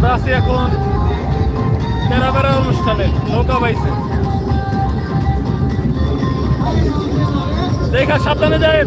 আমরা আছি এখন তেরাবেড়া অনুষ্ঠানে নৌকা বাইছে। দেখা সাবধানে যায়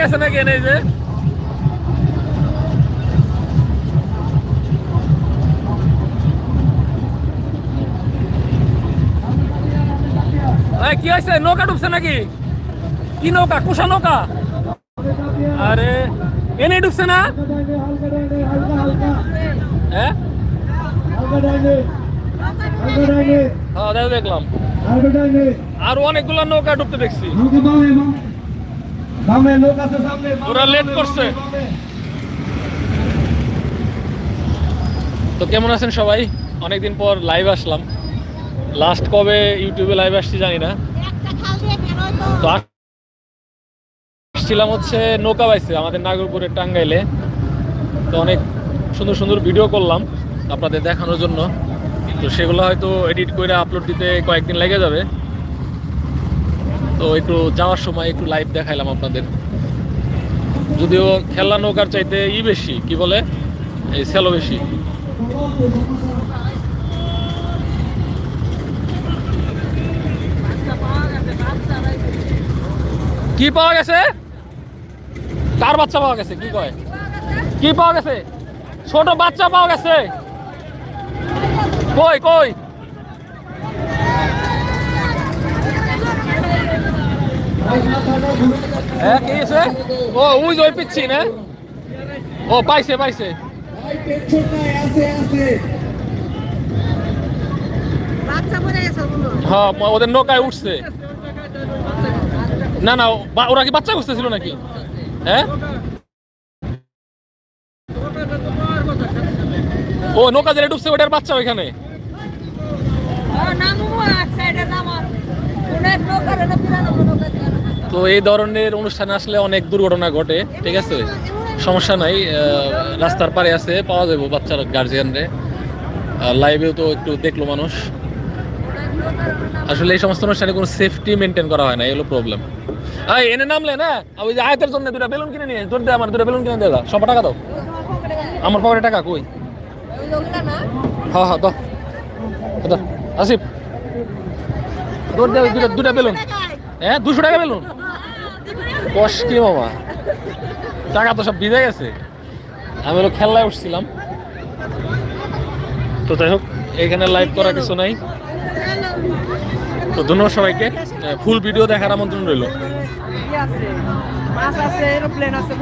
গেছে নাকি এনে যে? কি হয়েছে? নৌকা ডুবছে নাকি? কি নৌকা? কুষা নৌকা? আরে, এনে ডুবছে না? হ্যাঁ? হ্যাঁ দেখলাম। আর অনেকগুলো নৌকা ডুবতে দেখছি। সামনে লোক আছে সামনে ওরা লেট করছে। তো কেমন আছেন সবাই? অনেকদিন পর লাইভ আসলাম। লাস্ট কবে ইউটিউবে লাইভ আসছি জানি না। তো আসছিলাম হচ্ছে নৌকা বাইছে আমাদের নাগরপুরের টাঙ্গাইলে। তো অনেক সুন্দর সুন্দর ভিডিও করলাম আপনাদের দেখানোর জন্য। তো সেগুলো হয়তো এডিট করে আপলোড দিতে কয়েকদিন লেগে যাবে। তো একটু যাওয়ার সময় একটু লাইভ দেখাইলাম আপনাদের। যদিও খেলনা নৌকার চাইতে ই বেশি, কি বলে? এই সেলো বেশি। কি পাওয়া গেছে? কার বাচ্চা পাওয়া গেছে, কি কয়? কি পাওয়া গেছে? ছোট বাচ্চা পাওয়া গেছে। কই কই? হ্যাঁ ও ওই যে ওই পিচ্ছি, না? ও, পাইছে পাইছে। হ্যাঁ ওদের নৌকায় উঠছে। না না ওরা কি বাচ্চা খুঁজতেছিল নাকি? হ্যাঁ? ও, নৌকা যেটা ডুবছে ওটার বাচ্চা ওইখানে। তো এই ধরনের অনুষ্ঠানে আসলে অনেক দুর্ঘটনা ঘটে, ঠিক আছে? সমস্যা নাই রাস্তার পারে আছে, পাওয়া যাবে বাচ্চার গার্জিয়ানরে লাইভেও তো একটু দেখল মানুষ। আসলে এই সমস্ত অনুষ্ঠানে কোনো সেফটি মেনটেন করা হয় না, এই হলো প্রবলেম আই এনে নামলে না? ওই যে আয়তের জন্য দুটা বেলুন কিনে নিয়ে তোর দে আমার দুটা বেলুন কিনে দে দাও সব টাকা দাও। আমার পকেটে টাকা কই? হ্যাঁ হ্যাঁ দাও। আসিফ। তোর দুটা বেলুন। হ্যাঁ দুশো টাকা বেলুন। কষ কি মামা টাকা তো সব ভিজে গেছে। আমি হলো খেলায় উঠছিলাম। তো যাই হোক, এখানে লাইভ করা কিছু নাই। তো ধন্যবাদ সবাইকে। ফুল ভিডিও দেখার আমন্ত্রণ রইল। আছে আছে আছে